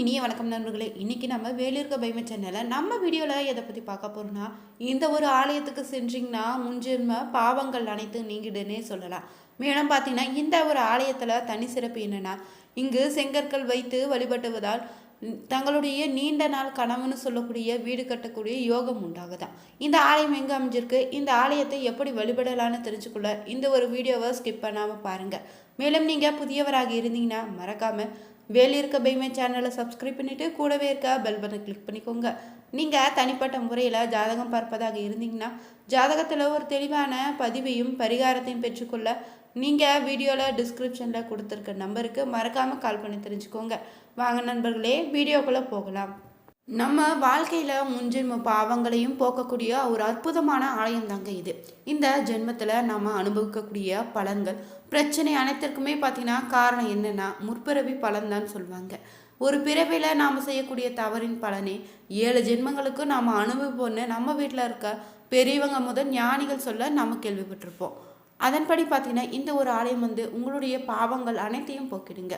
இனிய வணக்கம் நண்பர்களே. இன்றைக்கி நம்ம வேலிருக்க பைம சேனலில் நம்ம வீடியோவில் எதை பற்றி பார்க்க போகிறோம்னா இந்த ஒரு ஆலயத்துக்கு சென்றீங்கன்னா முன்ஜென்ம பாவங்கள் அனைத்தும் நீங்கிடுன்னே சொல்லலாம். மேலும் பார்த்தீங்கன்னா இந்த ஒரு ஆலயத்தில் தனி சிறப்பு என்னென்னா இங்கு செங்கற்கள் வைத்து வழிபட்டுவதால் தங்களுடைய நீண்ட நாள் கனவுன்னு சொல்லக்கூடிய வீடு கட்டக்கூடிய யோகம் உண்டாகுதான் இந்த ஆலயம் எங்கே அமைஞ்சிருக்கு? இந்த ஆலயத்தை எப்படி வழிபடலான்னு தெரிஞ்சுக்கொள்ள இந்த ஒரு வீடியோவை ஸ்கிப் பண்ணாமல் பாருங்கள் மேலும் நீங்கள் புதியவராக இருந்தீங்கன்னா மறக்காமல் வேலி இருக்க பைமே சேனலை சப்ஸ்கிரைப் பண்ணிவிட்டு கூடவே இருக்க பெல் பட்டனை கிளிக் பண்ணிக்கோங்க. நீங்கள் தனிப்பட்ட முறையில் ஜாதகம் பார்ப்பதாக இருந்தீங்கன்னா ஜாதகத்தில் ஒரு தெளிவான பதிவையும் பரிகாரத்தையும் பெற்றுக்கொள்ள நீங்கள் வீடியோவில் டிஸ்கிரிப்ஷனில் கொடுத்துருக்க நம்பருக்கு மறக்காமல் கால் பண்ணி தெரிஞ்சுக்கோங்க. வாங்க நண்பர்களே வீடியோக்குள்ளே போகலாம். நம்ம வாழ்க்கையில் முன்ஜென்ம பாவங்களையும் போக்கக்கூடிய ஒரு அற்புதமான ஆலயம் தாங்க இது. இந்த ஜென்மத்தில் நம்ம அனுபவிக்கக்கூடிய பலன்கள் பிரச்சனை அனைத்திற்குமே பார்த்தீங்கன்னா காரணம் என்னென்னா முற்பிறவி பலன்தான் சொல்லுவாங்க ஒரு பிறவியில் நாம் செய்யக்கூடிய தவறின் பலனே ஏழு ஜென்மங்களுக்கு நாம் அனுபவிப்போன்னு நம்ம வீட்டில் இருக்க பெரியவங்க முதல் ஞானிகள் சொல்ல நம்ம கேள்விப்பட்டிருப்போம். அதன்படி பார்த்தீங்கன்னா இந்த ஒரு ஆலயம் வந்து உங்களுடைய பாவங்கள் அனைத்தையும் போக்கிடுங்க.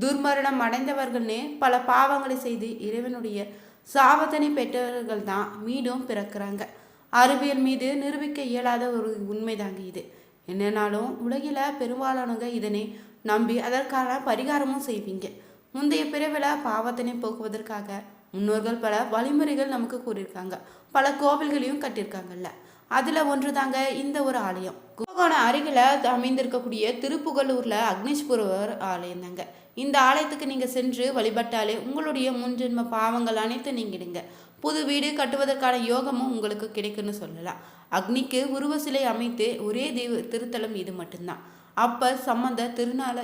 துர்மரணம் அடைந்தவர்கள்னே பல பாவங்களை செய்து இறைவனுடைய சாவதனை பெற்றவர்கள் தான் மீண்டும் பிறக்கிறாங்க. அறிவியல் மீது நிரூபிக்க இயலாத ஒரு உண்மைதாங்க இது. என்னன்னாலும் உலகில் பெரும்பாலானவங்க இதனை நம்பி அதற்கான பரிகாரமும் செய்வீங்க. முந்தைய பிறவில பாவத்தினை போக்குவதற்காக முன்னோர்கள் பல வழிமுறைகள் நமக்கு கூறியிருக்காங்க. பல கோவில்களையும் கட்டியிருக்காங்கல்ல. அதுல ஒன்றுதாங்க இந்த ஒரு ஆலயம். கும்பகோணம் அருகில் அமைந்திருக்கக்கூடிய திருப்புகலூர்ல அக்னீஸ்வரர் ஆலயம் தாங்க இந்த ஆலயத்துக்கு நீங்கள் சென்று வழிபட்டாலே உங்களுடைய முன்ஜென்ம பாவங்கள் அனைத்தும் நீங்கிடுங்க. புது வீடு கட்டுவதற்கான யோகமும் உங்களுக்கு கிடைக்குன்னு சொல்லலாம். அக்னிக்கு உருவ சிலை அமைத்து ஒரே தெய்வ திருத்தலம் இது மட்டும்தான். அப்போ சம்பந்த திருநாள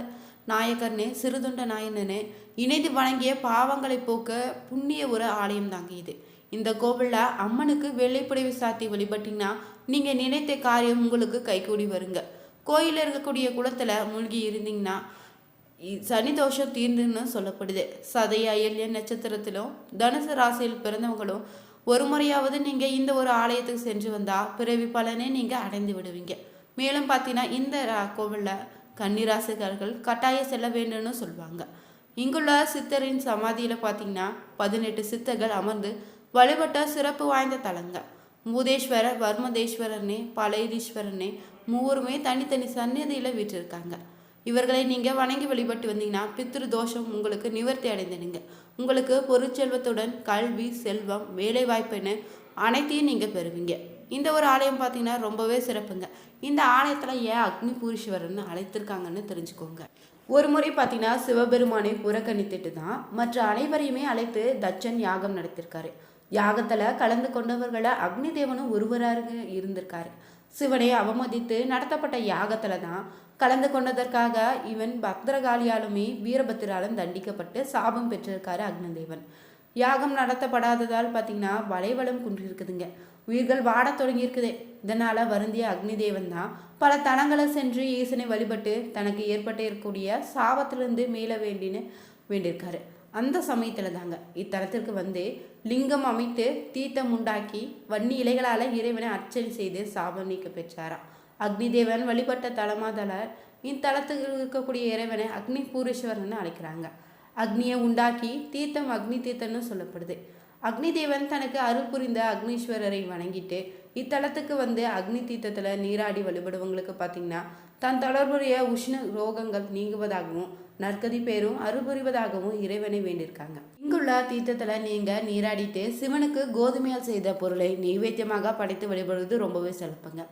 நாயகர்னே சிறுதுண்ட நாயனனே இணைந்து வணங்கிய பாவங்களை போக்க புண்ணிய ஒரு ஆலயம் தாங்க இது. இந்த கோவிலில் அம்மனுக்கு வெள்ளைப்புடவை சாத்தி வழிபட்டிங்கன்னா நீங்கள் நினைத்த காரியம் உங்களுக்கு கைகூடி வருங்க. கோயிலில் இருக்கக்கூடிய குளத்தில் மூழ்கி இருந்தீங்கன்னா சனி தோஷம் தீர்ந்துன்னு சொல்லப்படுது. சதய அயல்ய நட்சத்திரத்திலும் தனுசு ராசியில் பிறந்தவங்களும் ஒரு முறையாவது நீங்கள் இந்த ஒரு ஆலயத்துக்கு சென்று வந்தால் பிறவி பலனே நீங்கள் அடைந்து விடுவீங்க. மேலும் பார்த்தீங்கன்னா இந்த ரா- கோவிலில் கன்னிராசிக்காரர்கள் கட்டாயம் செல்ல வேண்டும்னு சொல்லுவாங்க இங்குள்ள சித்தரின் சமாதியில் பார்த்தீங்கன்னா பதினெட்டு சித்தர்கள் அமர்ந்து வழிபட்ட சிறப்பு வாய்ந்த தலங்க மூதேஸ்வரர் வர்மதேஸ்வரர்னே பழையதீஸ்வரர்னே மூவருமே தனித்தனி சந்நிதியில் விட்டுருக்காங்க இவர்களை நீங்கள் வணங்கி வழிபட்டு வந்தீங்கன்னா பித்ரு தோஷம் உங்களுக்கு நிவர்த்தி அடைந்துடுங்க. உங்களுக்கு பொருட்செல்வத்துடன் கல்வி செல்வம் வேலை வாய்ப்புன்னு அனைத்தையும் நீங்கள் பெறுவீங்க. இந்த ஒரு ஆலயம் பார்த்தீங்கன்னா ரொம்பவே சிறப்புங்க. இந்த ஆலயத்தில் ஏன் அக்னி பூரீஸ்வரர்னு அழைத்திருக்காங்கன்னு தெரிஞ்சுக்கோங்க. ஒரு முறை பார்த்தீங்கன்னா சிவபெருமானை புறக்கணித்துட்டு தான் மற்ற அனைவரையுமே அழைத்து தச்சன் யாகம் நடத்திருக்காரு. யாகத்தில் கலந்து கொண்டவர்களை அக்னி தேவனும் ஒருவராக இருந்திருக்காரு. சிவனை அவமதித்து நடத்தப்பட்ட யாகத்துல தான் கலந்து கொண்டதற்காக இவன் பத்ரகாளியாலுமே வீரபத்திராலும் தண்டிக்கப்பட்டு சாபம் பெற்றிருக்காரு அக்னிதேவன். யாகம் நடத்தப்படாததால் பார்த்தீங்கன்னா வலைவளம் குன்றிருக்குதுங்க. உயிர்கள் வாடத் தொடங்கியிருக்குது. இதனால் இதனால வருந்திய அக்னிதேவன் தான் பல தலங்களை சென்று ஈசனை வழிபட்டு தனக்கு ஏற்பட்டு இருக்கக்கூடிய சாபத்திலிருந்து மீள வேண்டின்னு வேண்டியிருக்காரு. அந்த சமயத்தில் தாங்க இத்தலத்திற்கு வந்து லிங்கம் அமைத்து தீர்த்தம் உண்டாக்கி வன்னி இலைகளால் இறைவனை அர்ச்சனை செய்து சாபம் நீக்க பெற்றாராம் அக்னிதேவன் வழிபட்ட தலமாதல இத்தலத்துக்கு இருக்கக்கூடிய இறைவனை அக்னி பூரீஸ்வரன் அழைக்கிறாங்க. அக்னியை உண்டாக்கி தீர்த்தம் அக்னி தீர்த்தம்னு சொல்லப்படுது. அக்னிதேவன் தனக்கு அருள் புரிந்த அக்னீஸ்வரரை வணங்கிட்டு இத்தலத்துக்கு வந்து அக்னி தீர்த்தத்தில் நீராடி வழிபடுவங்களுக்கு பார்த்தீங்கன்னா தன் தொடர்புடைய உஷ்ண ரோகங்கள் நீங்குவதாகவும் நற்கதி பேரும் அருள் புரிவதாகவும் இறைவனை வேண்டியிருக்காங்க. இங்குள்ள தீர்த்தத்தில் நீங்கள் நீராடிட்டு சிவனுக்கு கோதுமையால் செய்த பொருளை நைவேத்தியமாக படைத்து வழிபடுவது ரொம்பவே சிறப்புங்க.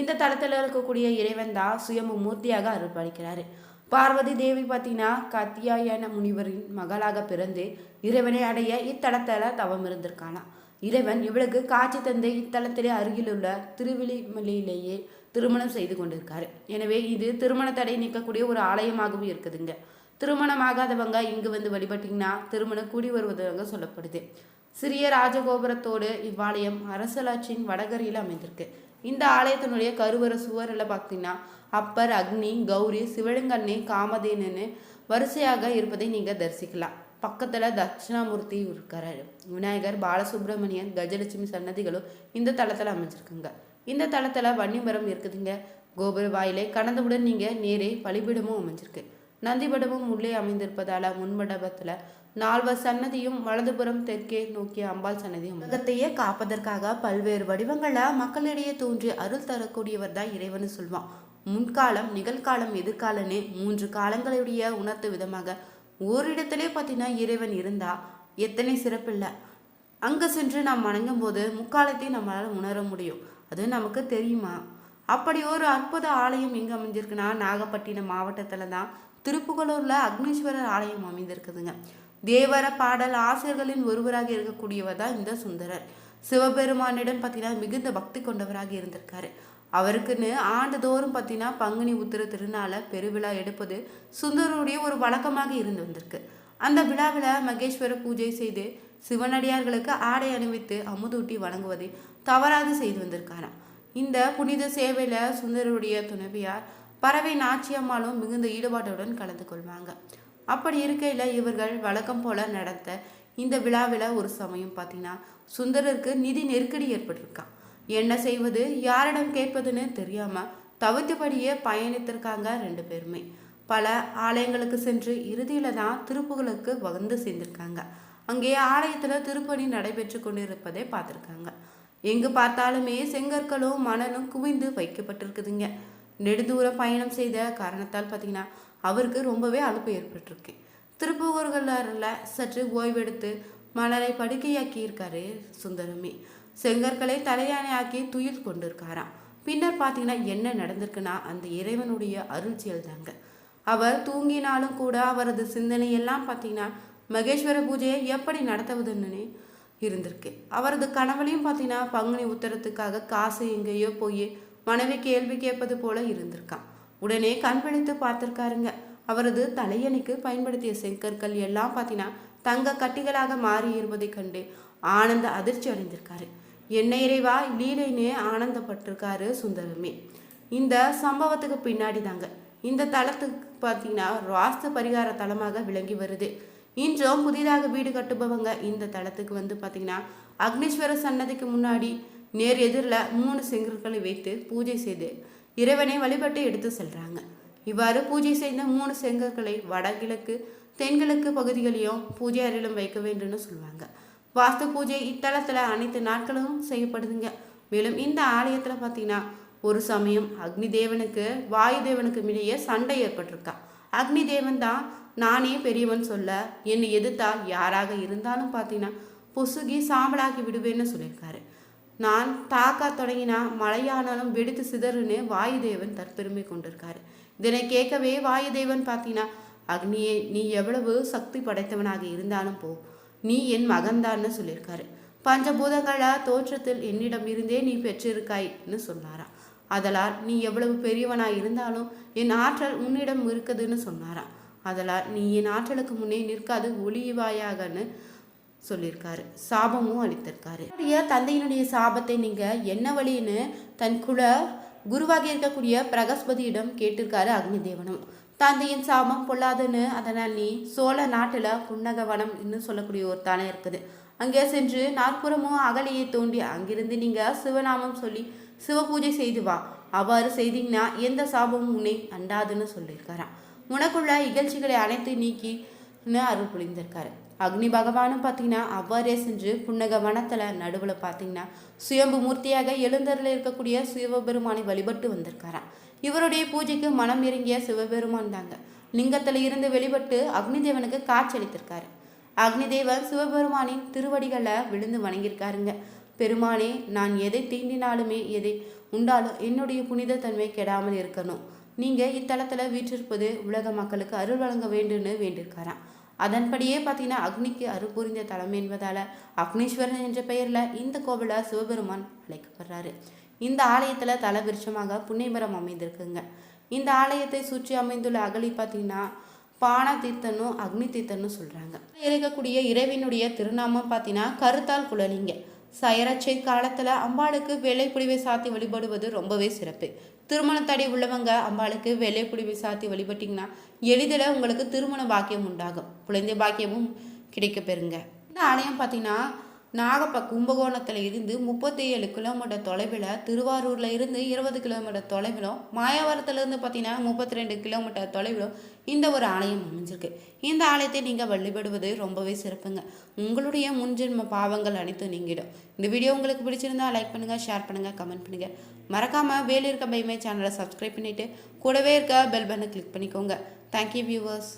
இந்த தளத்தில் இருக்கக்கூடிய இறைவன் தான் சுயம்பு மூர்த்தியாக அருள் பாலிக்கிறாரு பார்வதி தேவி பார்த்தீங்கன்னா கத்தியாயன முனிவரின் மகளாக பிறந்து இறைவனை அடைய இத்தலத்தில் தவம் இருந்திருக்காளாம் இறைவன் இவளுக்கு காட்சி தந்து இத்தலத்திலே அருகிலுள்ள திருவிழிமலையிலேயே திருமணம் செய்து கொண்டிருக்காரு. எனவே இது திருமண தடை நீக்கக்கூடிய ஒரு ஆலயமாகவும் இருக்குதுங்க. திருமணமாகாதவங்க இங்கு வந்து வழிபட்டீங்கன்னா திருமணம் கூடி வருவதாக சொல்லப்படுது. சிறிய ராஜகோபுரத்தோடு இவ்வாலயம் அரசலாட்சியின் வடகரையில் அமைந்திருக்கு. இந்த ஆலயத்தினுடைய கருவர சுவரில் பார்த்தீங்கன்னா அப்பர் அக்னி கௌரி சிவலிங்கண்ணி காமதேனு வரிசையாக இருப்பதை நீங்கள் தரிசிக்கலாம். பக்கத்தில் தட்சிணாமூர்த்தி இருக்காரு விநாயகர் பாலசுப்ரமணியன் கஜலட்சுமி சன்னதிகளும் இந்த தளத்தில் அமைஞ்சிருக்குங்க. இந்த தளத்தில் வன்னிமரம் இருக்குதுங்க. கோபுர வாயிலை கடந்தவுடன் நீங்கள் நேரே பலிபீடமும் அமைஞ்சிருக்கு. நந்திபடமும் உள்ளே அமைந்திருப்பதால முன்மண்டபத்தில் நால்வர் சன்னதியும் வலதுபுறம் தெற்கே நோக்கிய அம்பாள் சன்னதியும் உலகத்தையே காப்பதற்காக பல்வேறு வடிவங்களை மக்களிடையே தோன்றி அருள் தரக்கூடியவர் தான் இறைவன் சொல்வான். முன்காலம் நிகழ்காலம் எதிர்காலன்னு மூன்று காலங்களுடைய உணர்த்து விதமாக ஓரிடத்திலே பார்த்தீங்கன்னா இறைவன் இருந்தா எத்தனை சிறப்பில்லை. அங்கே சென்று நாம் வணங்கும் போது முக்காலத்தையும் நம்மளால் உணர முடியும். அது நமக்கு தெரியுமா? அப்படி ஒரு அற்புத ஆலயம் எங்கே அமைஞ்சிருக்குன்னா நாகப்பட்டினம் மாவட்டத்தில் தான் திருப்புகலூரில் அக்னீஸ்வரர் ஆலயம் அமைந்திருக்குதுங்க. தேவர பாடல் ஆசிரியர்களின் ஒருவராக இருக்கக்கூடியவர் தான் இந்த சுந்தரர். சிவபெருமானிடம் பார்த்தீங்கன்னா மிகுந்த பக்தி கொண்டவராக இருந்திருக்காரு. அவருக்குன்னு ஆண்டுதோறும் பார்த்தீங்கன்னா பங்குனி உத்திர திருநாள பெருவிழா எடுப்பது சுந்தரருடைய ஒரு வழக்கமாக இருந்து வந்திருக்கு. அந்த விழாவில் மகேஸ்வர பூஜை செய்து சிவனடியார்களுக்கு ஆடை அணிவித்து அமுதூட்டி வணங்குவதை தவறாது செய்து வந்திருக்காராம். இந்த புனித சேவையில் சுந்தரருடைய துணைவியார் பறவை நாச்சியம்மாலும் மிகுந்த ஈடுபாட்டுடன் கலந்து கொள்வாங்க. அப்படி இருக்கையில் இவர்கள் வழக்கம் போல நடத்த இந்த விழாவில் ஒரு சமயம் பார்த்தீங்கன்னா சுந்தரருக்கு நிதி நெருக்கடி ஏற்பட்டிருக்கான். என்ன செய்வது யாரிடம் கேட்பதுன்னு தெரியாமல் தவிர்த்தபடியே பயணித்திருக்காங்க ரெண்டு பேருமே. பல ஆலயங்களுக்கு சென்று இறுதியில் தான் திருப்புகளுக்கு வந்து சேர்ந்திருக்காங்க. அங்கே ஆலயத்தில் திருப்பணி நடைபெற்று கொண்டிருப்பதை பார்த்துருக்காங்க. எங்கு பார்த்தாலுமே செங்கற்களும் மணலும் குவிந்து வைக்கப்பட்டிருக்குதுங்க. நெடுந்தூரம் பயணம் செய்த காரணத்தால் பார்த்தீங்கன்னா அவருக்கு ரொம்பவே அலுப்பு ஏற்பட்டிருக்கு. திருப்புகூர்களில் சற்று ஓய்வெடுத்து மலரை படுக்கையாக்கி இருக்காரு சுந்தரமே. செங்கற்களை தலையானையாக்கி துயில் கொண்டிருக்காராம். பின்னர் பார்த்தீங்கன்னா என்ன நடந்திருக்குன்னா அந்த இறைவனுடைய அருள்ச்சியல் தாங்க அவர் தூங்கினாலும் கூட அவரது சிந்தனை எல்லாம் பார்த்தீங்கன்னா மகேஸ்வர பூஜையை எப்படி நடத்துவதுன்னு இருந்திருக்கு. அவரது கணவனையும் பார்த்தீங்கன்னா பங்குனி உத்தரத்துக்காக காசு எங்கேயோ போய் மனைவி கேள்வி கேட்பது போல இருந்திருக்கான். உடனே கண் பிடித்து பார்த்துருக்காருங்க. அவரது தலையணிக்கு பயன்படுத்திய செங்கற்கள் எல்லாம் பார்த்தீங்கன்னா தங்க கட்டிகளாக மாறி இருப்பதை கண்டு ஆனந்த அதிர்ச்சி அடைந்திருக்காரு. என்ன இறைவா லீலைன்னு ஆனந்தப்பட்டிருக்காரு சுந்தரமே. இந்த சம்பவத்துக்கு பின்னாடி தாங்க இந்த தளத்துக்கு பார்த்தீங்கன்னா வாஸ்து பரிகார தலமாக விளங்கி வருது. இன்றும் புதிதாக வீடு கட்டுபவங்க இந்த தளத்துக்கு வந்து பார்த்தீங்கன்னா அக்னீஸ்வர சன்னதிக்கு முன்னாடி நேர் எதிரில் மூணு செங்கற்களை வைத்து பூஜை செய்து இறைவனை வழிபட்டு எடுத்து செல்கிறாங்க இவ்வாறு பூஜை செய்த மூணு செங்கற்களை வடகிழக்கு தென்கிழக்கு பகுதிகளையும் பூஜை அறையிலும் வைக்க வேண்டும்னு சொல்லுவாங்க. வாஸ்து பூஜை இத்தலத்தில் அனைத்து நாட்களும் செய்யப்படுதுங்க. மேலும் இந்த ஆலயத்தில் பார்த்தீங்கன்னா ஒரு சமயம் அக்னி தேவனுக்கு வாயு தேவனுக்கும் இடையே சண்டை ஏற்பட்டிருக்கா. அக்னி தேவன் தான் நானே பெரியவன் சொல்ல என்னை எதிர்த்தா யாராக இருந்தாலும் பார்த்தீங்கன்னா பொசுகி சாம்பலாக்கி விடுவேன்னு சொல்லியிருக்காரு. நான் தாக்கா தொடங்கினா மழையானாலும் வெடித்து சிதறுன்னு வாயுதேவன் தற்பெருமை கொண்டிருக்காரு. இதனை கேட்கவே வாயுதேவன் பார்த்தீங்கன்னா அக்னியே நீ எவ்வளவு சக்தி படைத்தவனாக இருந்தாலும் போ நீ என் மகன்தான்னு சொல்லியிருக்காரு. பஞ்சபூதங்களா தோற்றத்தில் என்னிடம் இருந்தே நீ பெற்றிருக்காய்ன்னு சொன்னாராம். அதலால் நீ எவ்வளவு பெரியவனாய் இருந்தாலும் என் ஆற்றல் உன்னிடம் இருக்குதுன்னு சொன்னாராம். அதலால் நீ என் ஆற்றலுக்கு முன்னே நிற்காது ஒளிவாயாகன்னு சொல்லியிருக்காரு. சாபமும் அளித்திருக்காரு. தந்தையினுடைய சாபத்தை நீங்கள் என்ன வழின்னு தன் குல குருவாக இருக்கக்கூடிய பிரகஸ்பதியிடம் கேட்டிருக்காரு அக்னி தேவனும் தந்தையின் சாபம் பொல்லாதுன்னு அதனால் நீ சோழ நாட்டில் புன்னகவனம் இன்னும் சொல்லக்கூடிய ஒரு தானே இருக்குது. அங்கே சென்று நாற்புறமும் அகலியை தோண்டி அங்கிருந்து நீங்கள் சிவநாமம் சொல்லி சிவ பூஜை செய்து வா. அவ்வாறு செய்தீங்கன்னா எந்த சாபமும் உன்னை அண்டாதுன்னு சொல்லியிருக்காராம். உனக்குள்ள இகழ்ச்சிகளை அனைத்து நீக்கின்னு அருள் புரிந்திருக்காரு. அக்னி பகவானும் பார்த்தீங்கன்னா அவ்வாறே சென்று புன்னக வனத்தில் நடுவில் பார்த்தீங்கன்னா சுயம்பு மூர்த்தியாக எழுந்தரில் இருக்கக்கூடிய சிவபெருமானை வழிபட்டு வந்திருக்காராம். இவருடைய பூஜைக்கு மனம் இறங்கிய சிவபெருமான் தாங்க. லிங்கத்தில் இருந்து வெளிப்பட்டு அக்னி தேவனுக்கு காட்சியளித்திருக்காரு அக்னி தேவன் சிவபெருமானின் திருவடிகளை விழுந்து வணங்கியிருக்காருங்க. பெருமானே நான் எதை தீண்டினாலுமே எதை உண்டாலும் என்னுடைய புனித தன்மை கெடாமல் இருக்கணும். நீங்கள் இத்தலத்தில் வீற்றிருப்பது உலக மக்களுக்கு அருள் வழங்க வேண்டும்னு வேண்டியிருக்காராம். அதன்படியே பார்த்தீங்கன்னா அக்னிக்கு அருள் புரிந்த தலம் என்பதால் அக்னீஸ்வரன் என்ற பெயரில் இந்த கோவிலை சிவபெருமான் அழைக்கப்படுறாரு. இந்த ஆலயத்தில் தல விருட்சமாக புன்னைமரம் அமைந்திருக்குங்க. இந்த ஆலயத்தை சுற்றி அமைந்துள்ள அகலி பார்த்தீங்கன்னா பானா தீர்த்தனும் அக்னி தீர்த்தனும் சொல்கிறாங்க இருக்கக்கூடிய இறைவனுடைய திருநாமம் பார்த்தீங்கன்னா கருத்தால் குழலிங்க. சயரச்சை காலத்தில் அம்பாளுக்கு வெள்ளை புடிவை சாத்தி வழிபடுவது ரொம்பவே சிறப்பு. திருமண தடை உள்ளவங்க அம்பாளுக்கு வெள்ளை புடிவை சாத்தி வழிபட்டிங்கன்னா எளிதில் உங்களுக்கு திருமண பாக்கியம் உண்டாகும். குழந்தை பாக்கியமும் கிடைக்க பெறுங்க. இந்த ஆலயம் பார்த்தீங்கன்னா நாகப்ப கும்பகோணத்தில் இருந்து முப்பத்தி ஏழு கிலோமீட்டர் தொலைவில் திருவாரூரில் இருந்து இருபது கிலோமீட்டர் தொலைவிலும் மாயாவரத்துலேருந்து பார்த்தீங்கன்னா முப்பத்தி ரெண்டு கிலோமீட்டர் தொலைவிலும் இந்த ஒரு ஆலயம் அமைஞ்சிருக்கு. இந்த ஆலயத்தை நீங்கள் வழிபடுவது ரொம்பவே சிறப்புங்க. உங்களுடைய முன்ஜென்ம பாவங்கள் அனைத்தும் நீங்கிடும். இந்த வீடியோ உங்களுக்கு பிடிச்சிருந்தா லைக் பண்ணுங்கள் ஷேர் பண்ணுங்கள் கமெண்ட் பண்ணுங்கள் மறக்காமல் வேலு இருக்க பைமே சேனலை சப்ஸ்கிரைப் பண்ணிவிட்டு கூடவே இருக்க பெல் பட்டனை கிளிக் பண்ணிக்கோங்க. Thank you viewers